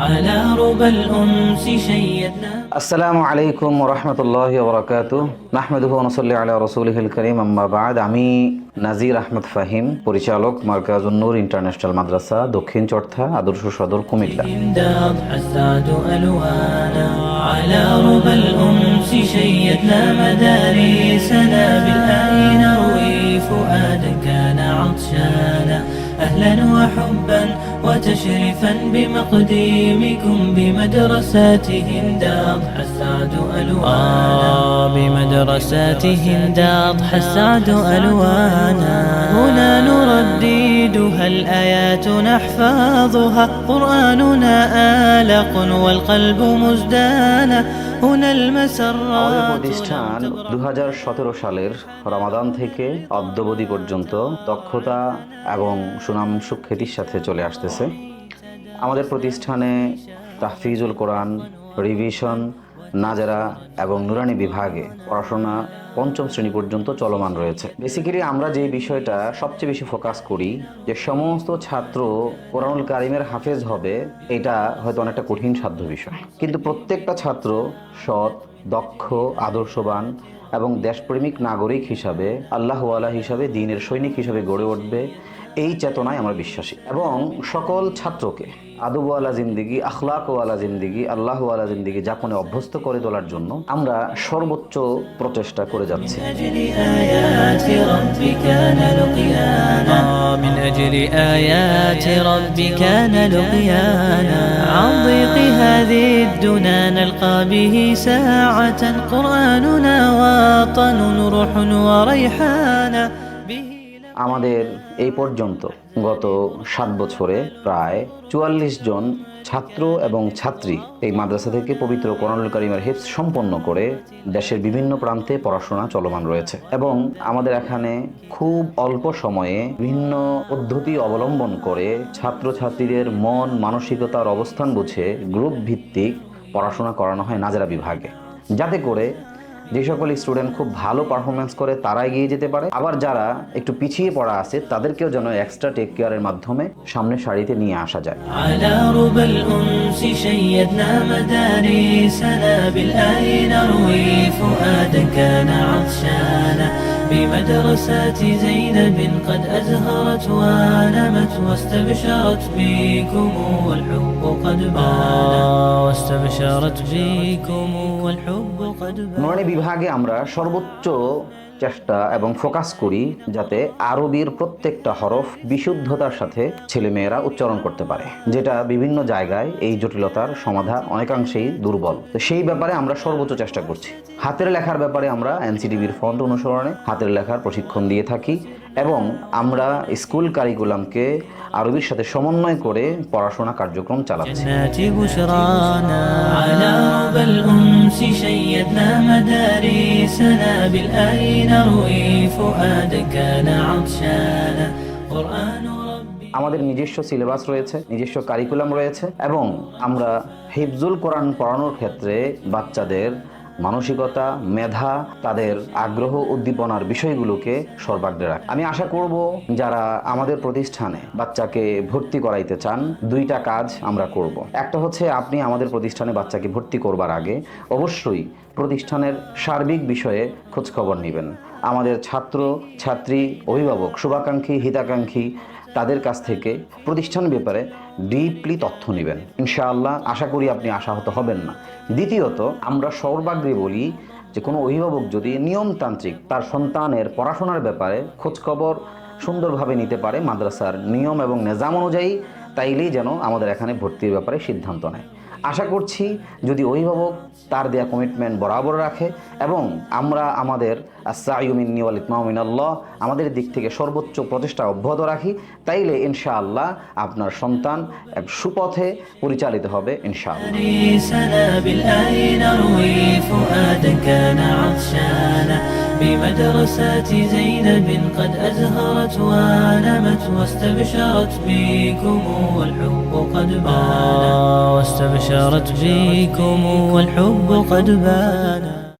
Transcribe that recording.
على ربى الأنس شيدنا আসসালামু আলাইকুম রহমতুল্লাহ বরকাত নাহমেদুহ নসল্লি আলা রসুলহিল করিম আম্মা বাদ আমি নাজির আহমদ ফাহিম পরিচালক মার্কাজুন্নুর ইন্টারন্যাশনাল মাদ্রাসা দক্ষিণ চর্থা আদর্শ সদর কুমিল্লা داب حساد ألوانا على ربى الأنس شيدنا مدارسنا بالآي نروي فؤادا كان عطشانا أهلا وحبا وتشريفا بمقديمكم بمدرسات هند أضحى السعد ألوانا بمدرسات هند أضحى السعد ألوانا. هنا نرددها الآيات نحفظها. قرآننا آلق والقلب مزدانا. প্রতিষ্ঠান দু হাজার সতেরো সালের রমাদান থেকে অদ্যবধি পর্যন্ত দক্ষতা এবং সুনাম সুখ্যাতির সাথে চলে আসতেছে। আমাদের প্রতিষ্ঠানে তাহফিজুল কোরআন রিভিশন নাজারা এবং নুরানি বিভাগে পড়াশোনা পঞ্চম শ্রেণি পর্যন্ত চলমান রয়েছে। বেসিক্যালি আমরা যে বিষয়টা সবচেয়ে বেশি ফোকাস করি, যে সমস্ত ছাত্র কোরআনুল কারিমের হাফেজ হবে, এটা হয়তো অনেকটা কঠিন সাধ্য বিষয়। কিন্তু প্রত্যেকটা ছাত্র সৎ দক্ষ, আদর্শবান এবং দেশপ্রেমিক নাগরিক হিসাবে আল্লাহওয়ালা হিসাবে, দিনের সৈনিক হিসাবে গড়ে উঠবে এই চেতনায় আমরা বিশ্বাসী। এবং সকল ছাত্রকে আদবওয়ালা জিন্দিগি আখলাকওয়ালা জিন্দিগি আল্লাহওয়ালা জিন্দিগি যাপনে অভ্যস্ত করে তোলার জন্য আমরা সর্বোচ্চ প্রচেষ্টা করে যাচ্ছি। أجل آيات ربك نلقيانا. عن ضيق هذه الدنا نلقى به ساعة قرآننا وطن روح وريحانا. به আমাদের এই পর্যন্ত। গত সাত বছরে প্রায় চুয়াল্লিশ জন ছাত্র এবং ছাত্রী এই মাদ্রাসা থেকে পবিত্র কোরআনুল করিমের হিফস সম্পন্ন করে দেশের বিভিন্ন প্রান্তে পড়াশোনা চলমান রয়েছে এবং আমাদের এখানে খুব অল্প সময়ে বিভিন্ন পদ্ধতি অবলম্বন করে ছাত্রছাত্রীদের মন, মানসিকতার অবস্থান বুঝে গ্রুপ ভিত্তিক পড়াশোনা করানো হয় নাজারা বিভাগে। যাতে করে যে সকল স্টুডেন্ট খুব ভালো পারফরমেন্স করে তারা এগিয়ে যেতে পারে আবার যারা একটু পিছিয়ে পড়া আছে তাদেরকেও যেন এক্সট্রা টেক কেয়ারের মাধ্যমে সামনে সারিতে নিয়ে আসা যায় على ربى الأنس شيدنا مدارسنا بالآي نروي فؤادا كان عطشانا بمدرسات زينب قد أزهرت ونمت واستبشرت بكم والحب قد بانا واستبشرت بكم والحب قد بانا নুরানি বিভাগে আমরা সর্বোচ্চ চেষ্টা এবং ফোকাস করি যাতে আরবির প্রত্যেকটা হরফ বিশুদ্ধতার সাথে ছেলেমেয়েরা উচ্চারণ করতে পারে, যেটা বিভিন্ন জায়গায় এই জটিলতার সমাধান অনেকাংশেই দুর্বল। তো সেই ব্যাপারে আমরা সর্বোচ্চ চেষ্টা করছি। হাতের লেখার ব্যাপারে আমরা এনসিটিভির ফন্ট অনুসরণে হাতের লেখার প্রশিক্ষণ দিয়ে থাকি। এবং আমরা স্কুল কারিকুলামকে আরবির সাথে সমন্বয় করে পড়াশোনা কার্যক্রম চালাচ্ছি। আমাদের নিজস্ব সিলেবাস রয়েছে নিজস্ব কারিকুলাম রয়েছে এবং আমরা হিফজুল কোরআন পড়ানোর ক্ষেত্রে বাচ্চাদের মানসিকতা, মেধা, তাদের আগ্রহ উদ্দীপনার বিষয়গুলোকে সর্বাগ্রে রাখ। আমি আশা করব যারা আমাদের প্রতিষ্ঠানে বাচ্চাকে ভর্তি করাইতে চান, দুইটা কাজ আমরা করব। একটা হচ্ছে আপনি আমাদের প্রতিষ্ঠানে বাচ্চাকে ভর্তি করবার আগে অবশ্যই প্রতিষ্ঠানের সার্বিক বিষয়ে খোঁজখবর নেবেন। আমাদের ছাত্র, ছাত্রী, অভিভাবক, শুভাকাঙ্ক্ষী, হিতাকাঙ্ক্ষী, তাদের কাছ থেকে প্রতিষ্ঠান ব্যাপারে ডিপলি তথ্য নেবেন। ইনশাআল্লাহ আশা করি আপনি আশাহত হবেন না। দ্বিতীয়ত, আমরা সর্বাগ্রে বলি যে কোনো অভিভাবক যদি নিয়মতান্ত্রিক তার সন্তানের পড়াশোনার ব্যাপারে খোঁজখবর সুন্দরভাবে নিতে পারে মাদ্রাসার নিয়ম এবং নেজাম অনুযায়ী, তাইলেই যেন আমাদের এখানে ভর্তির ব্যাপারে সিদ্ধান্ত নেয়। আশা করছি যদি অভিভাবক তার দেয়া কমিটমেন্ট বরাবর রাখে এবং আমরা আমাদের সাইমিনী ওয়াল ইতমাউমিন আল্লাহ আমাদের দিক থেকে সর্বোচ্চ প্রচেষ্টা অব্যাহত রাখি, তাইলে ইনশাআল্লাহ আপনার সন্তান এক সুপথে পরিচালিত হবে ইনশাআল্লাহ। بمدرسة زينب قد أزهرت وعلمت واستبشرت بكم والحب قد بان. آه، واستبشرت بكم والحب قد بان.